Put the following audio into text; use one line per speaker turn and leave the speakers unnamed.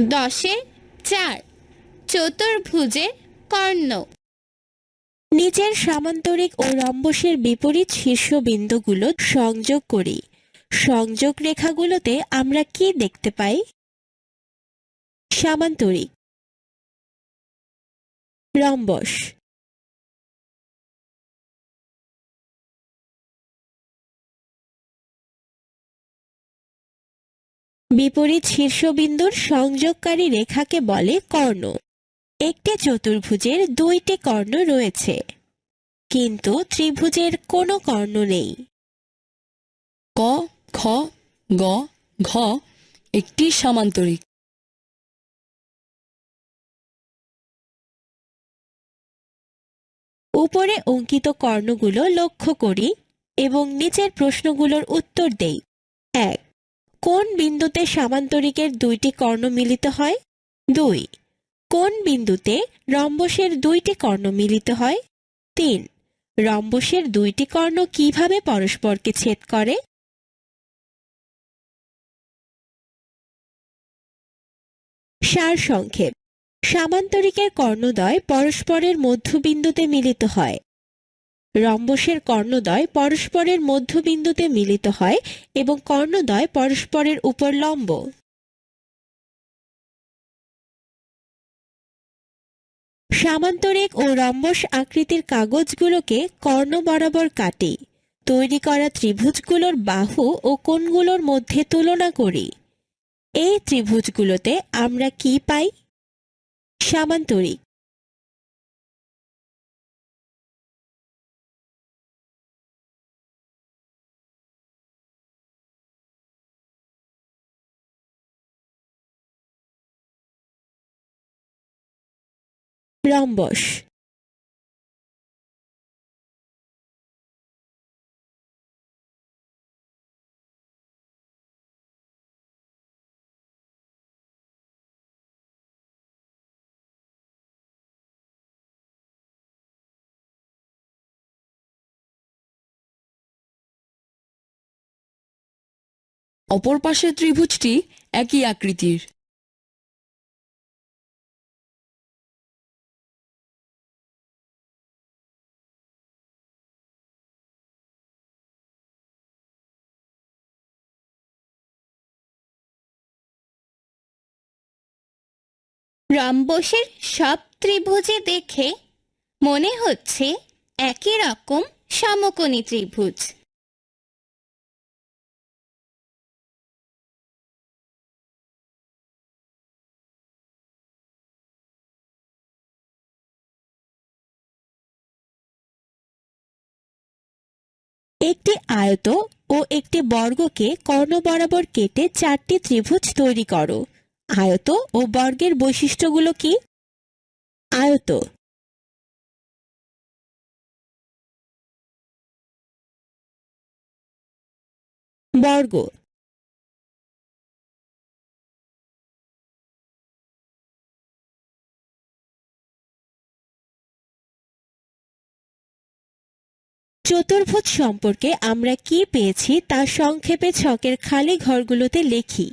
দশের চার, চতুর্ভুজে কর্ণ।
নিজের সামান্তরিক ও রম্বসের বিপরীত শীর্ষবিন্দুগুলো সংযোগ করি। সংযোগ রেখাগুলোতে আমরা কি দেখতে পাই? সামান্তরিক। রম্বস। বিপরীত শীর্ষবিন্দুর সংযোগকারী রেখাকে বলে কর্ণ। একটি চতুর্ভুজের দুইটি কর্ণ রয়েছে। কিন্তু ত্রিভুজের কোনো কর্ণ নেই।
ক খ গ ঘ একটি সামান্তরিক।
উপরে অঙ্কিত কর্ণগুলো লক্ষ্য করি এবং নিচের প্রশ্নগুলোর উত্তর দেই। এক কোন বিন্দুতে সামান্তরিকের দুইটি কর্ণ মিলিত হয়? দুই। কোন বিন্দুতে রম্বসের দুইটি কর্ণ মিলিত হয়? তিন। রম্বসের দুইটি কর্ণ কীভাবে পরস্পরকে ছেদ করে? সারসংক্ষেপ সামান্তরিকের কর্ণদ্বয় পরস্পরের মধ্যবিন্দুতে মিলিত হয়। রম্বসের কর্ণদ্বয় পরস্পরের মধ্যবিন্দুতে মিলিত হয় এবং কর্ণদ্বয় পরস্পরের উপর লম্ব। সামান্তরিক ও রম্বস আকৃতির কাগজগুলোকে কর্ণ বরাবর কাটি। তৈরি করা ত্রিভুজগুলোর বাহু ও কোণগুলোর মধ্যে তুলনা করি। এই ত্রিভুজগুলোতে আমরা কি পাই? সামান্তরিক রম্বস
অপর পাশের ত্রিভুজটি একই আকৃতির।
রম্বসের সব ত্রিভুজে দেখে মনে হচ্ছে একই রকম সমকোণী ত্রিভুজ।
একটি আয়ত ও একটি বর্গকে কর্ণ বরাবর কেটে চারটি ত্রিভুজ তৈরি করো। আয়ত ও বর্গের বৈশিষ্ট্যগুলো কি? আয়ত। বর্গ। চতুর্ভুজ সম্পর্কে আমরা কি পেয়েছি তা সংক্ষেপে ছকের খালি ঘরগুলোতে লিখি।